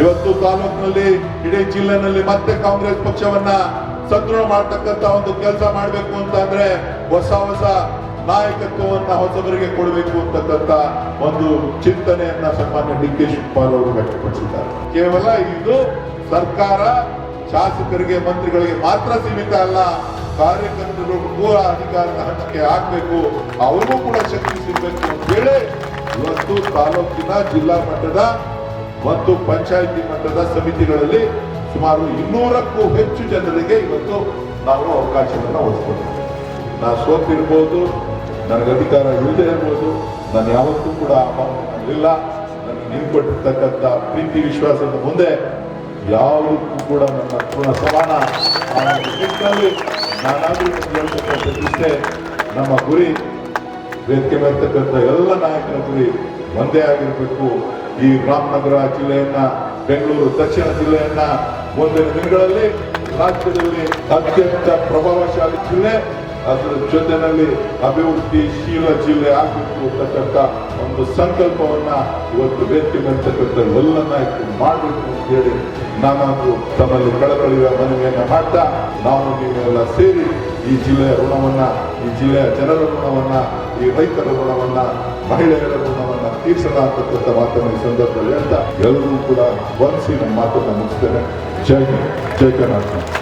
ಇವತ್ತು ತಾಲೂಕಿನಲ್ಲಿ, ಇಡೀ ಜಿಲ್ಲೆನಲ್ಲಿ ಮತ್ತೆ ಕಾಂಗ್ರೆಸ್ ಪಕ್ಷವನ್ನ ಸದೃಢ ಮಾಡತಕ್ಕಂತ ಒಂದು ಕೆಲಸ ಮಾಡಬೇಕು ಅಂತ ಅಂದ್ರೆ ಹೊಸ ಹೊಸ ನಾಯಕತ್ವವನ್ನ ಹೊಸಬರಿಗೆ ಕೊಡಬೇಕು ಅಂತಕ್ಕಂತ ಒಂದು ಚಿಂತನೆಯನ್ನ ಸನ್ಮಾನ್ಯ ಡಿ ಕೆ ಶಿವಕುಮಾರ್ ಅವರು ವ್ಯಕ್ತಪಡಿಸಿದ್ದಾರೆ. ಕೇವಲ ಇದು ಸರ್ಕಾರ ಶಾಸಕರಿಗೆ, ಮಂತ್ರಿಗಳಿಗೆ ಮಾತ್ರ ಸೀಮಿತ ಅಲ್ಲ, ಕಾರ್ಯಕರ್ತರು ಕೂಡ ಅಧಿಕಾರದ ಹಂಚಿಕೆ ಆಗ್ಬೇಕು ಅವ್ರಿಗೂ ಕೂಡ ಶಕ್ತಿ ಸಿಗಬೇಕು ಅಂತ ಹೇಳಿ ಇವತ್ತು ತಾಲೂಕಿನ ಜಿಲ್ಲಾ ಮಟ್ಟದ ಮತ್ತು ಪಂಚಾಯಿತಿ ಮಟ್ಟದ ಸಮಿತಿಗಳಲ್ಲಿ ಸುಮಾರು ಇನ್ನೂರಕ್ಕೂ ಹೆಚ್ಚು ಜನರಿಗೆ ಇವತ್ತು ನಾವು ಅವಕಾಶವನ್ನು ಒದಗಿಸ್ಕೊಡ್ತೀವಿ. ನಾನು ಸೋತಿರ್ಬೋದು, ನನಗೆ ಅಧಿಕಾರ ಇಲ್ಲದೆ ಇರ್ಬೋದು, ನಾನು ಯಾವತ್ತೂ ಕೂಡ ಇಲ್ಲ. ನನಗೆ ನೀವು ಕೊಟ್ಟಿರ್ತಕ್ಕಂಥ ಪ್ರೀತಿ, ವಿಶ್ವಾಸದ ಮುಂದೆ ಯಾವುದಕ್ಕೂ ಕೂಡ ನನ್ನ ಪೂರ್ಣ ಸಮಾನ ಆ ನಿಟ್ಟಿನಲ್ಲಿ ನಮ್ಮ ಗುರಿ, ವೇದಿಕೆ ಮಾಡ್ತಕ್ಕಂಥ ಎಲ್ಲ ನಾಯಕರ ಗುರಿ ಒಂದೇ ಆಗಿರಬೇಕು. ಈ ರಾಮನಗರ ಜಿಲ್ಲೆಯನ್ನ, ಬೆಂಗಳೂರು, ದಕ್ಷಿಣ ಜಿಲ್ಲೆಯನ್ನ ಮುಂದಿನ ದಿನಗಳಲ್ಲಿ ರಾಜ್ಯದಲ್ಲಿ ಅತ್ಯಂತ ಪ್ರಭಾವಶಾಲಿ ಜಿಲ್ಲೆ. ಅದರ ಜೊತೆನಲ್ಲಿ ಅಭಿವೃದ್ಧಿಶೀಲ ಜಿಲ್ಲೆ ಆಗಬೇಕು ಅಂತಕ್ಕಂಥ ಒಂದು ಸಂಕಲ್ಪವನ್ನ ಇವತ್ತು ವ್ಯಕ್ತಿ ಮೇಲ್ತಕ್ಕಂಥ ಎಲ್ಲ ನಾಯಕರು ಮಾಡಬೇಕು ಅಂತ ಹೇಳಿ ನಾನಾದ್ರೂ ತಮ್ಮಲ್ಲಿ ಕಳಕಳಿಯ ಮನವಿಯನ್ನ ಮಾಡ್ತಾ ನಾವು ನೀವೆಲ್ಲ ಸೇರಿ ಈ ಜಿಲ್ಲೆಯ ಋಣವನ್ನ, ಈ ಜಿಲ್ಲೆಯ ಜನರ ಋಣವನ್ನ, ಈ ರೈತರ ಋಣವನ್ನ, ಮಹಿಳೆಯರ ಅಂತಕ್ಕಂಥ ಮಾತನ್ನು ಈ ಸಂದರ್ಭದಲ್ಲಿ ಅಂತ ಎಲ್ಲರೂ ಕೂಡ ವಂದಿಸಿ ನಮ್ಮ ಮಾತನ್ನು ಮುಗಿಸ್ತೇನೆ. ಜೈ ಜೈ ಕರ್ನಾಟಕ.